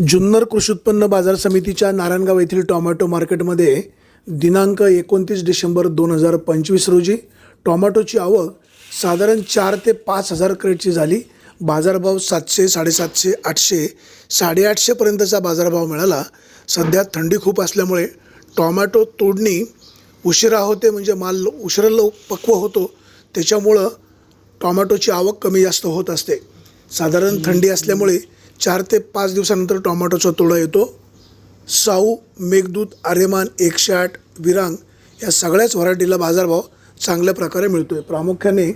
जुन्नर कृषी उत्पन्न बाजार समितीच्या नारायणगाव येथील टोमॅटो मार्केटमध्ये दिनांक एकोणतीस डिसेंबर दोन हजार पंचवीस रोजी टॉमॅटोची आवक साधारण चार ते पाच हजार क्रेटची झाली. बाजारभाव सातशे साडेसातशे आठशे साडेआठशेपर्यंतचा बाजारभाव मिळाला. सध्या थंडी खूप असल्यामुळे टॉमॅटो तोडणी उशिरा होते म्हणजे माल उशिरा लव पक्व होतो. त्याच्यामुळं टोमॅटोची आवक कमी जास्त होत असते. साधारण थंडी असल्यामुळे चार ते पाच दिवसानंतर टोमॅटोचा तोडा येतो. साऊ मेघदूत आर्यमान एकशे आठ विरांग या सगळ्याच व्हरायटीला बाजारभाव चांगल्या प्रकारे मिळतो आहे प्रामुख्याने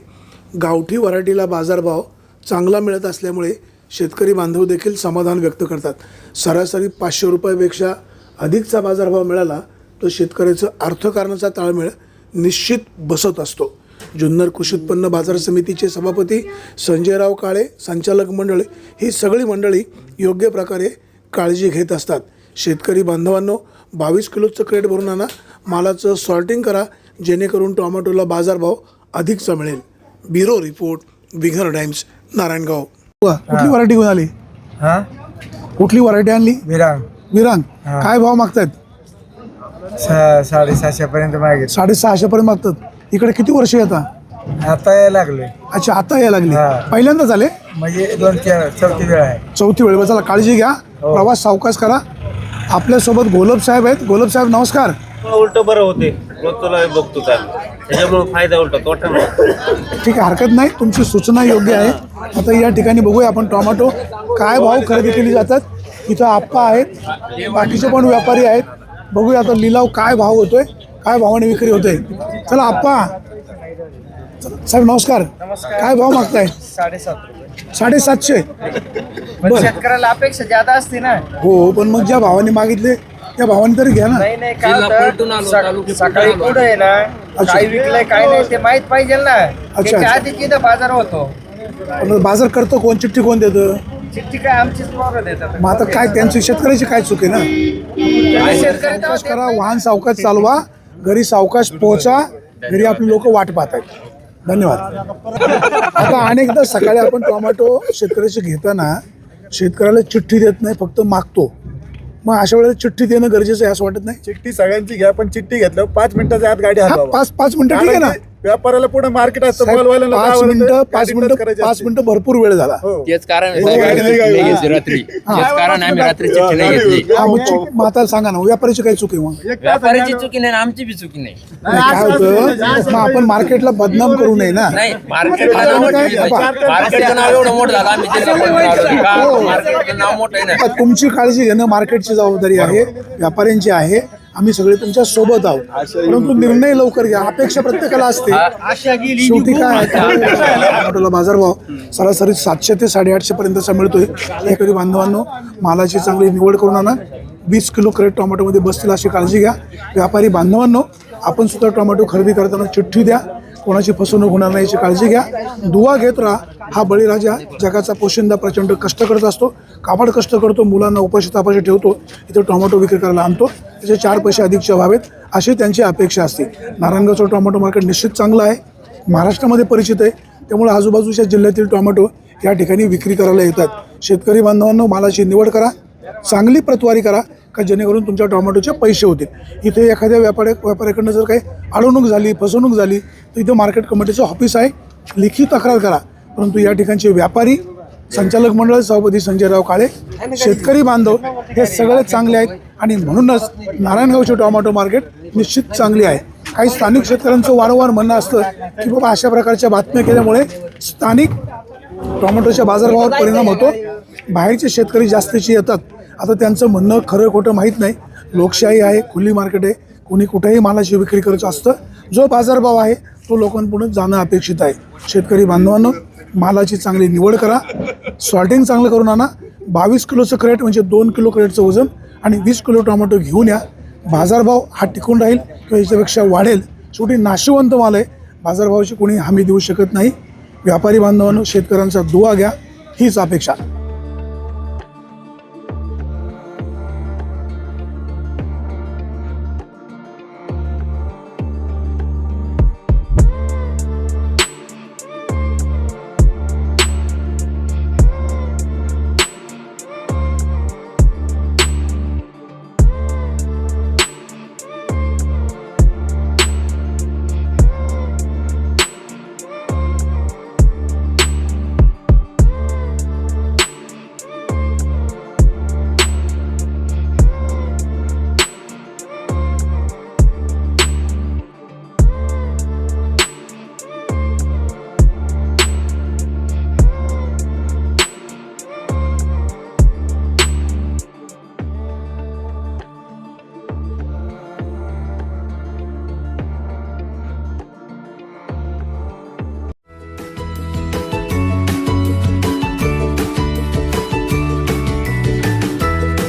गावठी व्हरायटीला बाजारभाव चांगला मिळत असल्यामुळे शेतकरी बांधव देखील समाधान व्यक्त करतात. सरासरी पाचशे रुपयापेक्षा अधिकचा बाजारभाव मिळाला तो शेतकऱ्याचं अर्थकारणाचा ताळमेळ निश्चित बसत असतो. जुन्नर कृषी उत्पन्न बाजार समितीचे सभापती संजयराव काळे संचालक मंडळ ही सगळी मंडळी योग्य प्रकारे काळजी घेत असतात. शेतकरी बांधवांनो बावीस किलोचं क्रेट भरून आणा. मालाचं सॉर्टिंग करा. जेणेकरून टोमॅटोला बाजारभाव अधिकचा मिळेल. ब्युरो रिपोर्ट विघर टाइम्स नारायणगाव. कुठली व्हरायटी घेऊन आली? हा? कुठली व्हरायटी आणली? विरांग. विरांग. हा. काय भाव मागतायत? सा साडेसातशे पर्यंत मागे. साडेसहाशे पर्यंत मागतात. इकडे किती वर्ष येतात आता यायला लागले. अच्छा आता यायला लागली. हा. पहिल्यांदा झाले म्हणजे दोन चार चौथी वेळ आहे. चौथी वेळ. बरं, चला काळजी घ्या. हो. प्रवास सावकाश करा. आपल्यासोबत गोलब साहेब आहेत. गोलब साहेब नमस्कार. उलट बरं होते. तुला बघतो त्याच्यामुळे फायदा उलटा तोटा नाही ठीक आहे हरकत नाही. तुमची सूचना योग्य आहे. आता या ठिकाणी बघूया आपण टोमॅटो. काय भाव खरेदी केली जातात? इथं आप्पा आहेत. बाकीचे पण व्यापारी आहेत. बघूया आता लिलाव काय भाव होतोय. काय भावाने विक्री होते? चला आप्पा. साहेब नमस्कार. काय भाव मागताय? साडेसात साडेसातशे. पण बरं. शेतकऱ्याला अपेक्षा जादा असते ना. हो पण मग ज्या भावाने मागितले त्या भावाने तरी घ्या ना. नाही नाही काय होतं, सक- सकाळी पुढे आहे ना? काय विकलंय काय नाही ते माहीत पाहिजे ना. त्याच्या तिथं बाजार होतो. पण बाजार करतो कोण? चिठ्ठी कोण देतं? चिठ्ठी काय आमचीच देतात. मग आता काय त्यांची शेतकऱ्याची काय चूक आहे ना? शेतकरी करा वाहन सावकाश चालवा. घरी सावकाश पोहोचा घरी आपली लोक वाट पाहत आहेत धन्यवाद. आता अनेकदा सकाळी आपण टोमॅटो शेतकऱ्याची घेताना शेतकऱ्याला चिठ्ठी देत नाही फक्त मागतो. मग अशा वेळेला चिठ्ठी देणं गरजेचं आहे असं वाटत नाही? चिठ्ठी सगळ्यांची घ्या पण चिठ्ठी घेतल्यावर पाच मिनिटाच्या आत गाडी हा, हलवा पाच पाच मिनिटं ठीक आहे ना? व्यापाऱ्याला पुढे मार्केट असतं मॉलवाल्यांना पाच मिनिटं पाच मिनिटं करायची पाच असते. मिनिटं भरपूर वेळ झाला. हो. तेच कारण आहे. हो, गाडी नाही. घेतली रात्री हा. तेच कारण आहे, आम्ही रात्री चिठ्ठी नाही घेतली. हा मग चूक- मग आता सांगा ना व्यापाऱ्याची काही चूक आहे मग? एक तास व्यापाऱ्याची झाला. चुकी नाही आणि आमची बी चुकी नाही. नाही, काय होतं? मग आपण मार्केटला बदनाम करू नये ना. नाही नाव. मार्केटचं नाव एवढं मोठं झालं आम्ही जिल्हा परिषद का. मार्केटचं नाव मोठं आहे ना. आता तुमची काळजी घेणं मार्केटची जबाबदारी आहे. व्यापाऱ्यांची आहे. आम्ही सगळे तुमच्यासोबत आहोत. परंतु निर्णय लवकर घ्या. अपेक्षा प्रत्येकाला असते. शेवटी काय? आहे, टोमॅटोला बाजारभाव सरासरी सातशे ते साडेआठशे पर्यंतचा मिळतोय शेतकरी बांधवांनो मालाची चांगली निवड करून आणा. वीस किलो क्रेट टोमॅटोमध्ये बसतील अशी काळजी घ्या. व्यापारी बांधवांनो आपण सुद्धा टोमॅटो खरेदी करताना चिठ्ठी द्या. कोणाची फसवणूक होणार नाही याची काळजी घ्या. दुवा घेत राहा. हा बळीराजा जगाचा पोशिंदा प्रचंड कष्ट करत असतो. कापड कष्ट करतो. मुलांना उपाशी तापाशी ठेवतो. इथे टोमॅटो विक्री करायला आणतो. त्याचे चार पैसे अधिकचे व्हावेत. अशी त्यांची अपेक्षा असते. नारायणगावचं टोमॅटो मार्केट निश्चित चांगलं आहे. महाराष्ट्रामध्ये परिचित आहे. त्यामुळे आजूबाजूच्या जिल्ह्यातील टोमॅटो या ठिकाणी विक्री करायला येतात. शेतकरी बांधवांनो मालाची निवड करा. चांगली प्रतवारी करा. का जेणेकरून तुमच्या टोमॅटोचे पैसे होतील. इथे एखाद्या व्यापारी व्यापाऱ्याकडनं जर काही अडवणूक झाली फसवणूक झाली तर इथं मार्केट कमिटीचं ऑफिस आहे. लिखित तक्रार करा. परंतु या ठिकाणचे व्यापारी संचालक मंडळ सभापती संजयराव काळे शेतकरी बांधव हे सगळे चांगले आहेत. आणि म्हणूनच नारायणगावचे टोमॅटो मार्केट निश्चित चांगली आहे. काही स्थानिक शेतकऱ्यांचं वारंवार म्हणणं असतं की बाबा अशा प्रकारच्या बातम्या केल्यामुळे स्थानिक टोमॅटोच्या बाजारभावावर परिणाम होतो. बाहेरचे शेतकरी जास्तीचे येतात. आता त्यांचं म्हणणं खरं खोटं माहीत नाही. लोकशाही आहे खुली मार्केट आहे. कोणी कुठेही मालाची विक्री करत असतं. जो बाजारभाव आहे तो लोकांपुढे जाणं अपेक्षित आहे. शेतकरी बांधवांनो मालाची चांगली निवड करा. सॉर्टिंग चांगलं करून आणा. बावीस किलोचं क्रेट म्हणजे दोन किलो क्रेटचं वजन आणि वीस किलो टोमॅटो घेऊन या. बाजारभाव हा टिकून राहील किंवा याच्यापेक्षा वाढेल. शेवटी नाशिवंत माल आहे. बाजारभावाची कोणी हमी देऊ शकत नाही. व्यापारी बांधवांनो शेतकऱ्यांचा दुवा घ्या. हीच अपेक्षा.